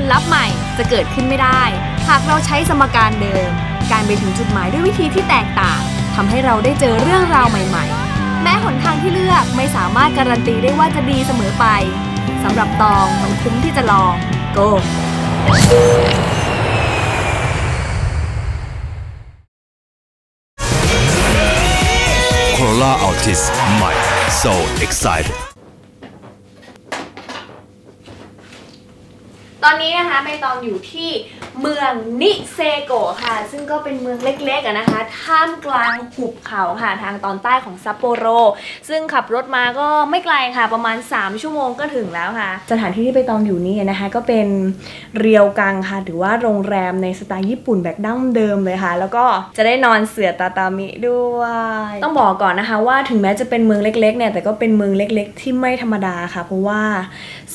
ลลัพธ์ใหม่จะเกิดขึ้นไม่ได้ หากเราใช้สมการเดิม การไปถึงจุดหมายด้วยวิธีที่แตกต่างทำให้เราได้เจอเรื่องราวใหม่ ๆ แม้หนทางที่เลือกไม่สามารถการันตีได้ว่าจะดีเสมอไปสำหรับตองมันคุ้มที่จะลอง go Corolla Altis ใหม่ so excited ตอนนี้นะคะใบตองอยู่ที่เมืองนิเซโกะค่ะ ซึ่งก็เป็นเมืองเล็กๆนะคะ ท่ามกลางหุบเขาค่ะทางตอนใต้ของซัปโปโร ซึ่งขับรถมาก็ไม่ไกลค่ะ ประมาณ 3 ชั่วโมงก็ถึงแล้วค่ะ สถานที่ที่ใบตองอยู่นี่นะคะ ก็เป็นเรียวกังค่ะ หรือว่าโรงแรมในสไตล์ญี่ปุ่นแบบดั้งเดิมเลยค่ะ แล้วก็จะได้นอนเสื่อตาตามิด้วย ต้องบอกก่อนนะคะว่าถึงแม้จะเป็นเมืองเล็กๆเนี่ยแต่ก็เป็นเมืองเล็ก ๆ ที่ไม่ธรรมดาค่ะ เพราะว่า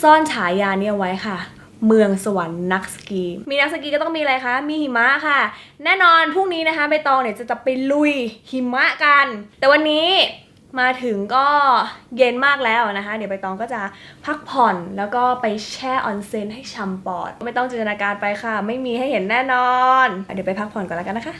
ซ่อนฉายาเนี้เอาไว้ค่ะ เมืองสวรรค์นักสกี มีนักสกีก็ต้องมีอะไรคะ มีหิมะค่ะ แน่นอนพรุ่งนี้นะคะใบตองเนี่ยจะจะไปลุยหิมะกัน แต่วันนี้มาถึงก็เย็นมากแล้วนะคะ เดี๋ยวใบตองก็จะพักผ่อนแล้วก็ไปแช่ออนเซนให้ช่ำปอด ไม่ต้องจินตนาการไปค่ะ ไม่มีให้เห็นแน่นอน เดี๋ยวไปพักผ่อนก่อนแล้วกันนะคะ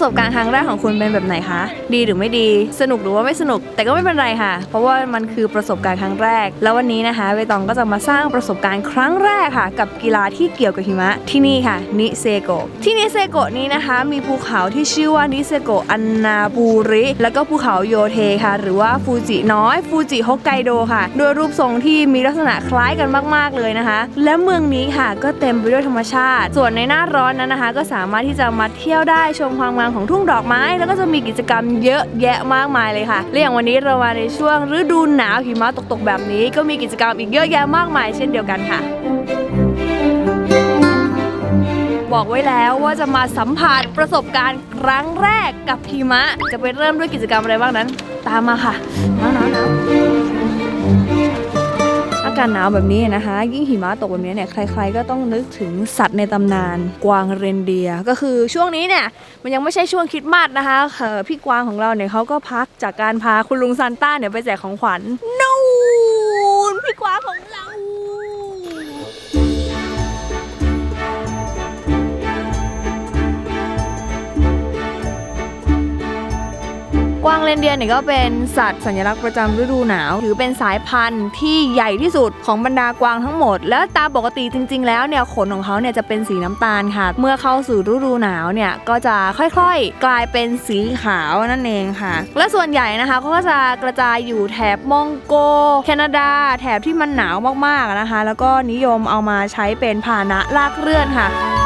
ประสบการณ์ครั้งแรกของคุณเป็นแบบไหนคะ ดีหรือไม่ดี สนุกหรือว่าไม่สนุก แต่ก็ไม่เป็นไรค่ะ เพราะว่ามันคือประสบการณ์ครั้งแรก แล้ววันนี้นะคะใบตองก็จะมาสร้างประสบการณ์ครั้งแรกค่ะ กับกีฬาที่เกี่ยวกับหิมะที่นี่ค่ะ นิเซโกะ ที่นิเซโกะนี้นะคะ มีภูเขาที่ชื่อว่านิเซโกะอันนาบูริ แล้วก็ภูเขาโยเทค่ะ หรือว่าฟูจิน้อย ฟูจิฮอกไกโดค่ะ โดยรูปทรงที่มีลักษณะคล้ายกันมาก ๆ เลยนะคะ และเมืองนี้ค่ะก็เต็มไปด้วยธรรมชาติ ส่วนในหน้าร้อนนั้นนะคะ ก็สามารถที่จะมาเที่ยวได้ชมความงามของทุ่งดอกไม้ แล้วก็จะมีกิจกรรมเยอะแยะมากมายเลยค่ะและอย่างวันนี้เรามาในช่วงฤดูหนาวหิมะตกๆแบบนี้ ก็มีกิจกรรมอีกเยอะแยะมากมาย เช่นเดียวกันค่ะบอกไว้แล้วว่าจะมาสัมผัสประสบการณ์ครั้งแรกกับหิมะ จะไปเริ่มด้วยกิจกรรมอะไรบ้างนั้น ตามมาค่ะหนาวหนาวหนาวอากาศหนาวแบบนี้นะคะ ยิ่งหิมะตกแบบนี้เนี่ยใคร ๆ ก็ต้องนึกถึงสัตว์ในตำนานกวางเรนเดียก็คือช่วงนี้เนี่ยมันยังไม่ใช่ช่วงคริดมาสนะคะเอ่อพี่กวางของเราเนี่ยเขาก็พักจากการพาคุณลุงซานต้าเนี่ยไปแจกของขวัญนู รนเดียร์เนี่ยก็เป็นสัตว์สัญลักษณ์ประจำฤดูหนาว ถือเป็นสายพันธุ์ที่ใหญ่ที่สุดของบรรดากวางทั้งหมด แล้วตามปกติจริง ๆ แล้วเนี่ยขนของเขาเนี่ยจะเป็นสีน้ำตาลค่ะ เมื่อเข้าสู่ฤดูหนาวเนี่ยก็จะค่อยๆ กลายเป็นสีขาวนั่นเองค่ะ และส่วนใหญ่นะคะเขาก็จะกระจายอยู่แถบมองโก แคนาดา แถบที่มันหนาวมากๆนะคะ แล้วก็นิยมเอามาใช้เป็นพาหนะลากเลื่อนค่ะ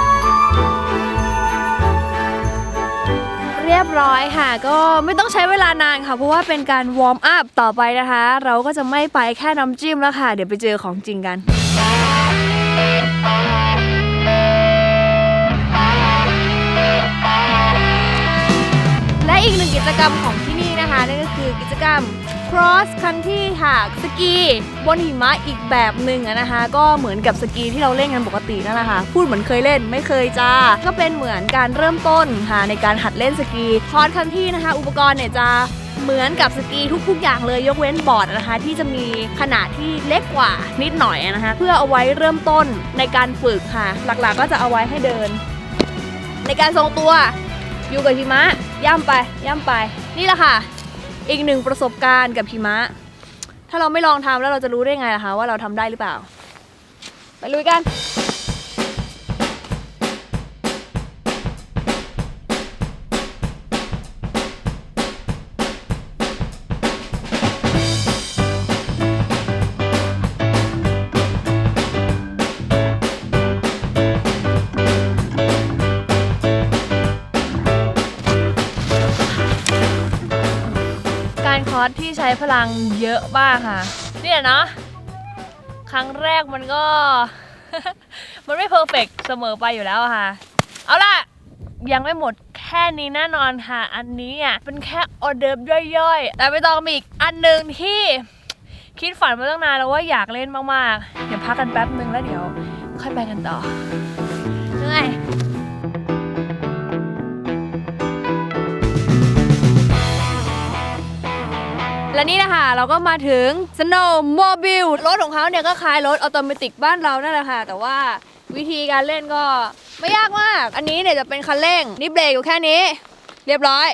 รียบร้อยค่ะ ก็ไม่ต้องใช้เวลานานค่ะ เพราะว่าเป็นการวอร์มอัพต่อไปนะคะ เราก็จะไม่ไปแค่น้ำจิ้มแล้วค่ะ เดี๋ยวไปเจอของจริงกันและอีกหนึ่งกิจกรรมของที่นี่นะคะนั่นก็คือกิจกรรม cross country ค่ะสกีบนหิมะอีกแบบหนึ่งนะคะ ก็เหมือนกับสกีที่เราเล่นกันปกตินั่นแหละค่ะ พูดเหมือนเคยเล่นไม่เคยจ้า ก็เป็นเหมือนการเริ่มต้นค่ะในการหัดเล่นสกี cross country นะคะ อุปกรณ์เนี่ยจะเหมือนกับสกีทุก ๆ อย่างเลยยกเว้นบอร์ดนะคะ ที่จะมีขนาดที่เล็กกว่านิดหน่อยนะคะ เพื่อเอาไว้เริ่มต้นในการฝึกค่ะ หลักๆ ก็จะเอาไว้ให้เดิน ในการทรงตัวอยู่กับหิมะย่ำไปย่ำไป นี่แหละค่ะ อีกหนึ่งประสบการณ์กับหิมะ ถ้าเราไม่ลองทำแล้วเราจะรู้ได้ไงล่ะคะว่าเราทำได้หรือเปล่า ไปลุยกัน ที่ใช้พลังเยอะมากค่ะ เนี่ยเนาะครั้งแรกมันก็ มันไม่เพอร์เฟกเสมอไปอยู่แล้วค่ะ เอาล่ะ ยังไม่หมดแค่นี้แน่นอนค่ะ อันนี้อะเป็นแค่ออเดิร์ฟย่อยๆ แต่ไม่ต้อมีอีกอันหนึ่งที่คิดฝันมาตั้งนานแล้วว่าอยากเล่นมากๆ เดี๋ยวพักกันแป๊บนึงแล้วเดี๋ยว ค่อยไปกันต่อเหนื่อย และนี่นะคะเราก็มาถึง Snowmobile รถของเขาเนี่ยก็คล้ายรถออโตเมติกบ้านเรานั่นแหละค่ะ แต่ว่าวิธีการเล่นก็ไม่ยากมาก อันนี้เนี่ยจะเป็นคันเร่ง นี่เบรกอยู่แค่นี้ เรียบร้อย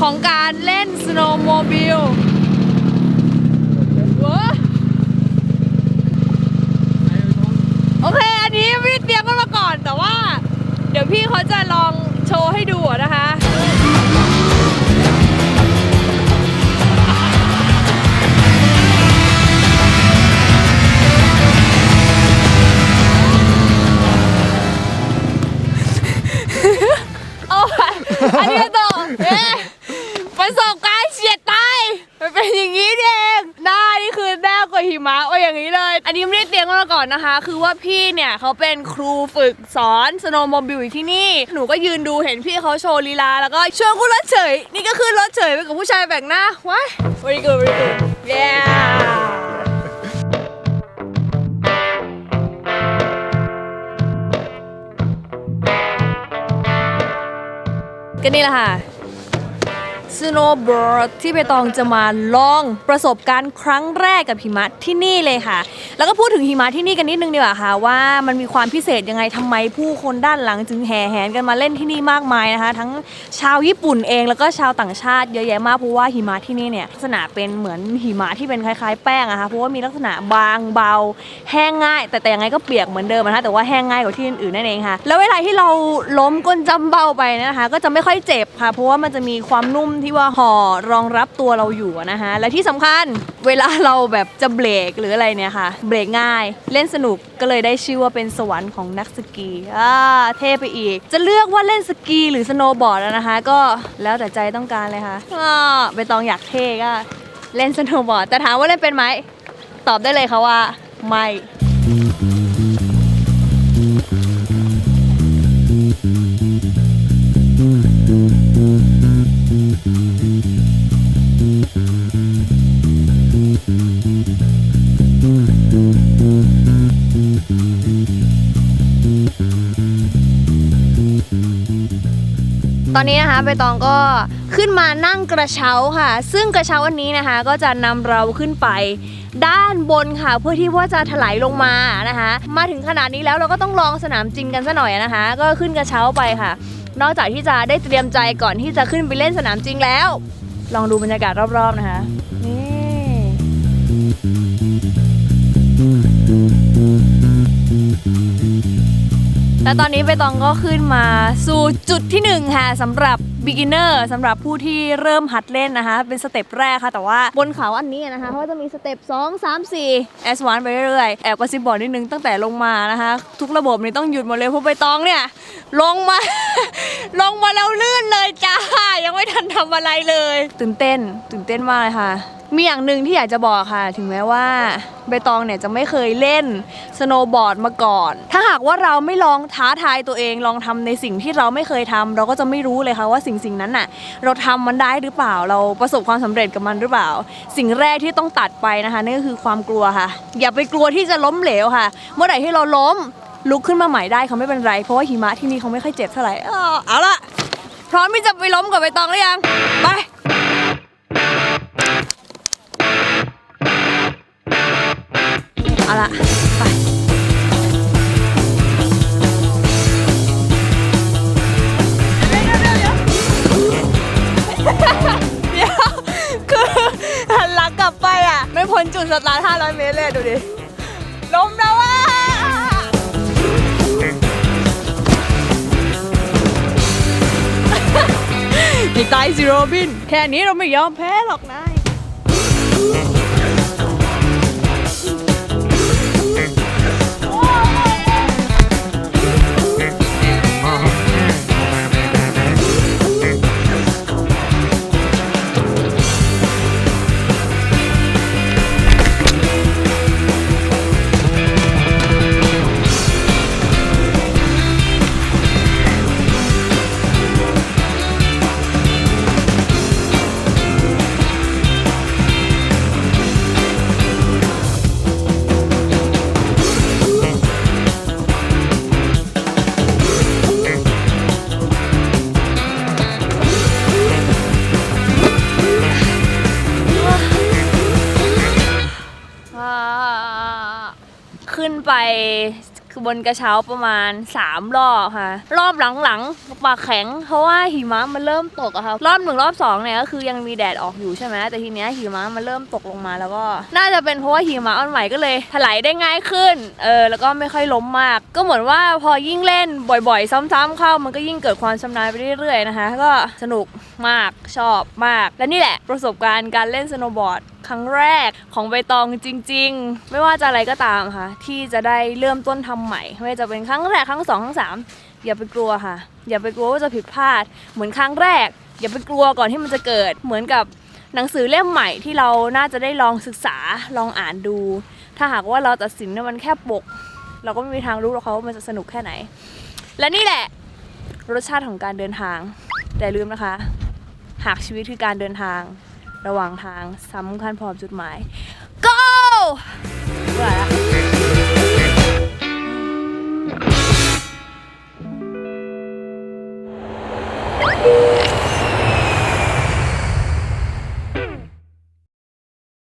ของการเล่นสโนว์โมบิลโอเค อันนี้พี่เตรียมกันมาก่อนแต่ว่า เดี๋ยวพี่เขาจะลองโชว์ให้ หน้ากว่าหิมะโอ้ยอย่างนี้เลย อันนี้ไม่ได้เตรียมกันมาก่อนนะคะ คือว่าพี่เนี่ยเขาเป็นครูฝึกสอนสโนว์โมบิลอยู่ที่นี่ หนูก็ยืนดูเห็นพี่เขาโชว์ลีลา แล้วก็ชวนกูรถเฉย นี่ก็คือรถเฉยไปกับผู้ชายแบ่งหน้าว้าย very good very good yeah ก็นี่แหละค่ะ สโนว์บอร์ดที่ใบตองจะมาลองประสบการณ์ครั้งแรกกับหิมะที่นี่เลยค่ะ แล้วก็พูดถึงหิมะที่นี่กันนิดนึงดีกว่าค่ะ ว่ามันมีความพิเศษยังไงทำไมผู้คนด้านหลังจึงแห่แหนกันมาเล่นที่นี่มากมายนะคะ ทั้งชาวญี่ปุ่นเองแล้วก็ชาวต่างชาติเยอะแยะมากเพราะว่าหิมะที่นี่เนี่ยลักษณะเป็นเหมือนหิมะที่เป็นคล้ายๆแป้งอะคะเพราะว่ามีลักษณะบางเบา แห้งง่าย แต่แต่ยังไงก็เปียกเหมือนเดิมนะคะแต่ว่าแห้งง่ายกว่าที่อื่นๆนั่นเองค่ะ แล้วเวลาที่เราล้มก้นจำเบาไปนะคะ ก็จะไม่ค่อยเจ็บค่ะ เพราะว่ามันจะมีความนุ่มที่ว่าห่อรองรับตัวเราอยู่นะคะและที่สำคัญเวลาเราแบบจะเบรกหรืออะไรเนี่ยค่ะ เบรกง่ายเล่นสนุกก็เลยได้ชื่อว่าเป็นสวรรค์ของนักสกีอ่าเท่ไปอีก จะเลือกว่าเล่นสกีหรือสโนว์บอร์ดนะคะ ก็แล้วแต่ใจต้องการเลยค่ะอ่าใบตองอยากเท่ก็เล่นสโนว์บอร์ดแต่ถามว่าเล่นเป็นไหมตอบได้เลยค่ะว่าไม่ ตอนนี้นะคะใบตองก็ขึ้นมานั่งกระเช้าค่ะ ซึ่งกระเช้าอันนี้นะคะ ก็จะนำเราขึ้นไปด้านบนค่ะ เพื่อที่ว่าจะถลายลงมานะคะ มาถึงขนาดนี้แล้วเราก็ต้องลองสนามจริงกันซะหน่อยนะคะ ก็ขึ้นกระเช้าไปค่ะ นอกจากที่จะได้เตรียมใจก่อนที่จะขึ้นไปเล่นสนามจริงแล้ว ลองดูบรรยากาศรอบๆนะคะ และตอนนี้ใบตองก็ขึ้นมาสู่จุดที่หนึ่งค่ะสำหรับ beginner สำหรับผู้ที่เริ่มหัดเล่นนะคะ เป็นสเต็ปแรกค่ะ แต่ว่าบนเขาอันนี้นะคะเขาจะมีสเต็ป 2 3 4 S 1ไปเรื่อยๆ แอบกระซิบบอกนิดนึงตั้งแต่ลงมานะคะ ทุกระบบนี่ต้องหยุดหมดเลยเพราะใบตองเนี่ย ลงมา ลงมาแล้วลื่นเลยจ้า ยังไม่ทันทำอะไรเลย ตื่นเต้น ตื่นเต้นมากเลยค่ะ มีอย่างหนึ่งที่อยากจะบอกค่ะ ถึงแม้ว่าใบตองเนี่ยจะไม่เคยเล่นสโนว์บอร์ดมาก่อน ถ้าหากว่าเราไม่ลองท้าทายตัวเองลองทำในสิ่งที่เราไม่เคยทำเราก็จะไม่รู้เลยค่ะว่าสิ่งสิ่งนั้นน่ะ เราทำมันได้หรือเปล่า เราประสบความสำเร็จกับมันหรือเปล่า สิ่งแรกที่ต้องตัดไปนะคะนั่นก็คือความกลัวค่ะ อย่าไปกลัวที่จะล้มเหลวค่ะ เมื่อไหร่ที่เราล้มลุกขึ้นมาใหม่ได้เขาไม่เป็นไร เพราะว่าหิมะที่นี่เขาไม่ค่อยเจ็บเท่าไหร่อ้อเอาละพร้อมที่จะไปล้มกับใบตองหรือยังไป ตายสิโรบิน แค่นี้เราไม่ยอมแพ้หรอกนาย บนกระเช้าประมาณ 3 รอบค่ะ รอบหลังๆปากแข็ง เพราะว่าหิมะมันเริ่มตกอะค่ะรอบหนึ่งรอบสองเนี่ยก็คือยังมีแดดออกอยู่ใช่ไหมแต่ทีเนี้ยหิมะมันเริ่มตกลงมาแล้วก็ น่าจะเป็นเพราะว่าหิมะมันใหม่ก็เลยถลายได้ง่ายขึ้นเออแล้วก็ไม่ค่อยล้มมาก ก็เหมือนว่าพอยิ่งเล่นบ่อยๆ ซ้ำๆเข้ามันก็ยิ่งเกิดความชำนาญไปเรื่อยๆนะคะ ก็สนุกมากชอบมาก และนี่แหละประสบการณ์การเล่นสโนว์บอร์ด ครั้งแรกของใบตองจริง ๆ ไม่ว่าจะอะไรก็ตามค่ะ ที่จะได้เริ่มต้นทำใหม่ ไม่ว่าจะเป็นครั้งแรกครั้งสองครั้งสามอย่าไปกลัวค่ะ อย่าไปกลัวว่าจะผิดพลาด เหมือนครั้งแรก อย่าไปกลัวก่อนที่มันจะเกิด เหมือนกับหนังสือเล่มใหม่ที่เราน่าจะได้ลองศึกษาลองอ่านดู ถ้าหากว่าเราตัดสินว่ามันแค่ปก เราก็ไม่มีทางรู้หรอกค่ะว่ามันจะสนุกแค่ไหน และนี่แหละ รสชาติของการเดินทาง แต่ลืมนะคะ หากชีวิตคือการเดินทาง ระหว่างทางสำคัญพอมจุดหมาย go เบื่อละ